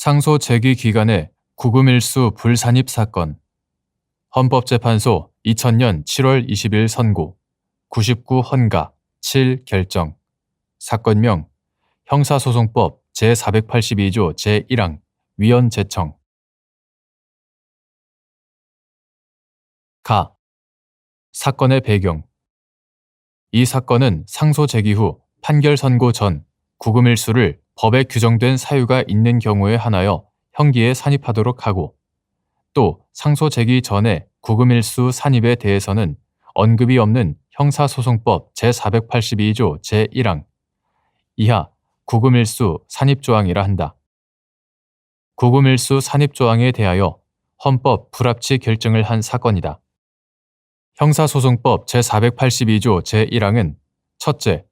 상소 제기 기간의 구금일수 불산입 사건. 헌법재판소 2000년 7월 20일 선고. 99 헌가 7 결정. 사건명 형사소송법 제482조 제1항 위헌 제청. 가. 사건의 배경. 이 사건은 상소 제기 후 판결 선고 전 구금일수를 법에 규정된 사유가 있는 경우에 한하여 형기에 산입하도록 하고 또 상소 제기 전에 구금일수 산입에 대해서는 언급이 없는 형사소송법 제482조 제1항 이하 구금일수 산입조항이라 한다. 구금일수 산입조항에 대하여 헌법 불합치 결정을 한 사건이다. 형사소송법 제482조 제1항은 첫째,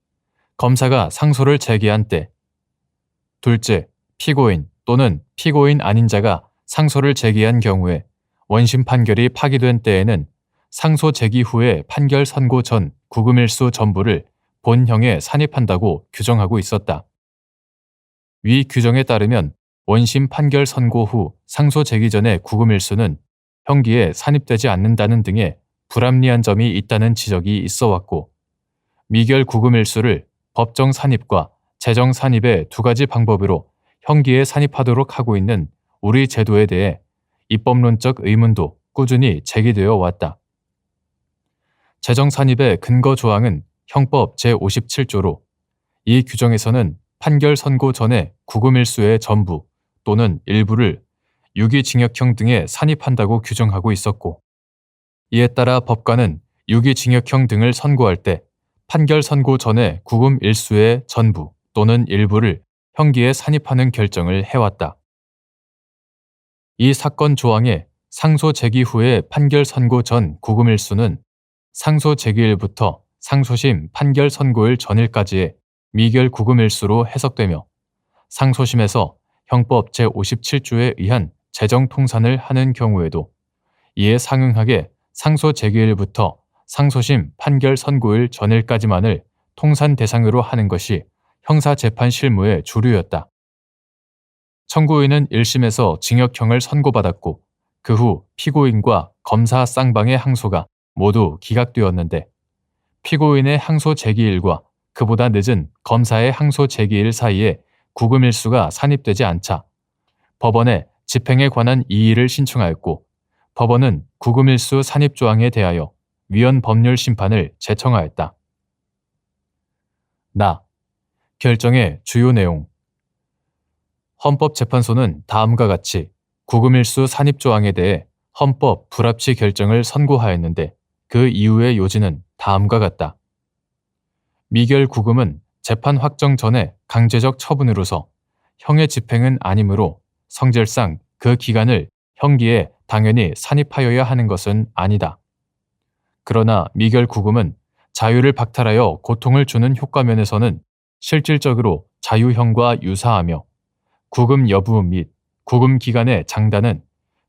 검사가 상소를 제기한 때 둘째, 피고인 또는 피고인 아닌 자가 상소를 제기한 경우에 원심 판결이 파기된 때에는 상소 제기 후에 판결 선고 전 구금일수 전부를 본형에 산입한다고 규정하고 있었다. 위 규정에 따르면 원심 판결 선고 후 상소 제기 전에 구금일수는 형기에 산입되지 않는다는 등의 불합리한 점이 있다는 지적이 있어 왔고 미결 구금일수를 법정 산입과 재정 산입의 두 가지 방법으로 형기에 산입하도록 하고 있는 우리 제도에 대해 입법론적 의문도 꾸준히 제기되어 왔다. 재정 산입의 근거 조항은 형법 제57조로 이 규정에서는 판결 선고 전에 구금일수의 전부 또는 일부를 유기징역형 등에 산입한다고 규정하고 있었고 이에 따라 법관은 유기징역형 등을 선고할 때 판결 선고 전에 구금 일수의 전부 또는 일부를 형기에 산입하는 결정을 해왔다. 이 사건 조항에 상소 제기 후에 판결 선고 전 구금일수는 상소 제기일부터 상소심 판결 선고일 전일까지의 미결 구금일수로 해석되며 상소심에서 형법 제57조에 의한 재정 통산을 하는 경우에도 이에 상응하게 상소 제기일부터 상소심 판결 선고일 전일까지만을 통산 대상으로 하는 것이 형사재판 실무의 주류였다. 청구인은 1심에서 징역형을 선고받았고 그 후 피고인과 검사 쌍방의 항소가 모두 기각되었는데 피고인의 항소 제기일과 그보다 늦은 검사의 항소 제기일 사이에 구금일수가 산입되지 않자 법원에 집행에 관한 이의를 신청하였고 법원은 구금일수 산입조항에 대하여 위헌 법률 심판을 제청하였다. 나 결정의 주요 내용 헌법재판소는 다음과 같이 구금일수 산입조항에 대해 헌법 불합치 결정을 선고하였는데 그 이후의 요지는 다음과 같다. 미결 구금은 재판 확정 전에 강제적 처분으로서 형의 집행은 아니므로 성질상 그 기간을 형기에 당연히 산입하여야 하는 것은 아니다. 그러나 미결 구금은 자유를 박탈하여 고통을 주는 효과면에서는 실질적으로 자유형과 유사하며 구금 여부 및 구금 기간의 장단은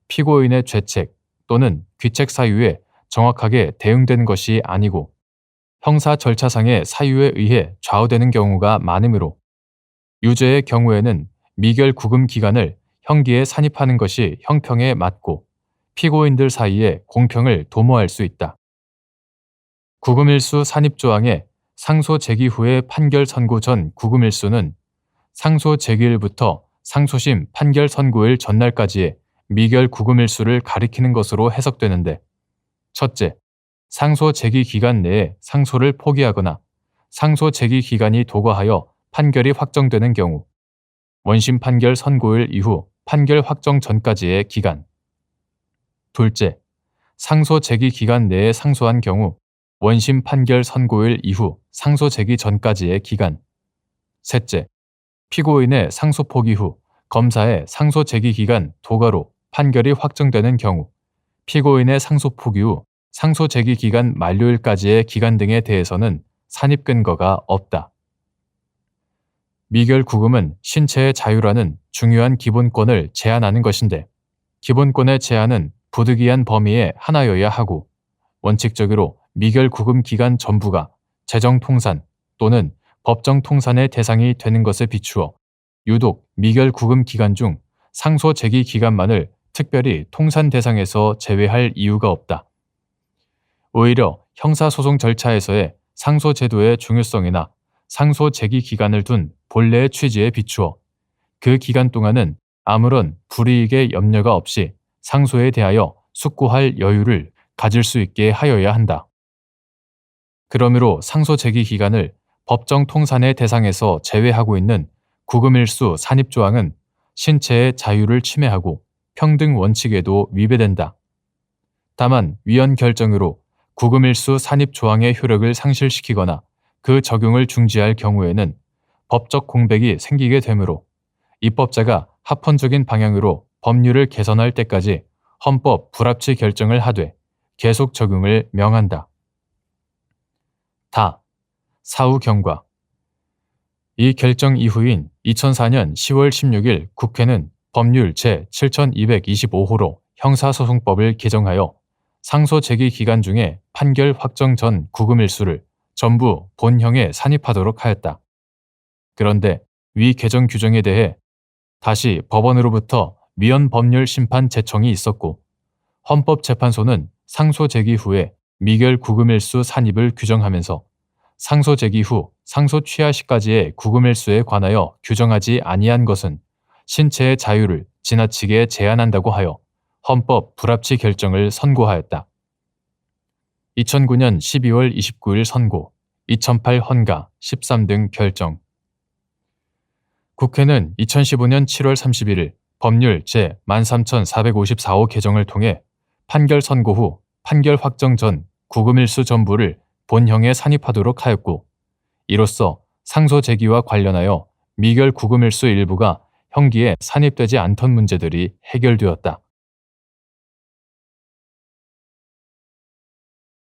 피고인의 죄책 또는 귀책 사유에 정확하게 대응된 것이 아니고 형사 절차상의 사유에 의해 좌우되는 경우가 많으므로 유죄의 경우에는 미결 구금 기간을 형기에 산입하는 것이 형평에 맞고 피고인들 사이에 공평을 도모할 수 있다. 구금일수 산입 조항에 상소 제기 후에 판결 선고 전 구금일수는 상소 제기일부터 상소심 판결 선고일 전날까지의 미결 구금일수를 가리키는 것으로 해석되는데 첫째, 상소 제기 기간 내에 상소를 포기하거나 상소 제기 기간이 도과하여 판결이 확정되는 경우 원심 판결 선고일 이후 판결 확정 전까지의 기간. 둘째, 상소 제기 기간 내에 상소한 경우 원심 판결 선고일 이후 상소 제기 전까지의 기간. 셋째, 피고인의 상소 포기 후 검사의 상소 제기 기간 도가로 판결이 확정되는 경우 피고인의 상소 포기 후 상소 제기 기간 만료일까지의 기간 등에 대해서는 산입 근거가 없다. 미결 구금은 신체의 자유라는 중요한 기본권을 제한하는 것인데 기본권의 제한은 부득이한 범위의 하나여야 하고 원칙적으로 미결 구금 기간 전부가 재정 통산 또는 법정 통산의 대상이 되는 것에 비추어 유독 미결 구금 기간 중 상소 제기 기간만을 특별히 통산 대상에서 제외할 이유가 없다. 오히려 형사소송 절차에서의 상소 제도의 중요성이나 상소 제기 기간을 둔 본래의 취지에 비추어 그 기간 동안은 아무런 불이익의 염려가 없이 상소에 대하여 숙고할 여유를 가질 수 있게 하여야 한다. 그러므로 상소 제기 기간을 법정 통산의 대상에서 제외하고 있는 구금일수 산입조항은 신체의 자유를 침해하고 평등 원칙에도 위배된다. 다만 위헌 결정으로 구금일수 산입조항의 효력을 상실시키거나 그 적용을 중지할 경우에는 법적 공백이 생기게 되므로 입법자가 합헌적인 방향으로 법률을 개선할 때까지 헌법 불합치 결정을 하되 계속 적용을 명한다. 다. 사후 경과 이 결정 이후인 2004년 10월 16일 국회는 법률 제7225호로 형사소송법을 개정하여 상소 제기 기간 중에 판결 확정 전 구금일수를 전부 본형에 산입하도록 하였다. 그런데 위 개정 규정에 대해 다시 법원으로부터 위헌 법률 심판 제청이 있었고 헌법재판소는 상소 제기 후에 미결 구금일수 산입을 규정하면서 상소 제기 후 상소 취하 시까지의 구금일수에 관하여 규정하지 아니한 것은 신체의 자유를 지나치게 제한한다고 하여 헌법 불합치 결정을 선고하였다. 2009년 12월 29일 선고, 2008 헌가 13등 결정. 국회는 2015년 7월 31일 법률 제13454호 개정을 통해 판결 선고 후 판결 확정 전 구금일수 전부를 본형에 산입하도록 하였고 이로써 상소 제기와 관련하여 미결 구금일수 일부가 형기에 산입되지 않던 문제들이 해결되었다.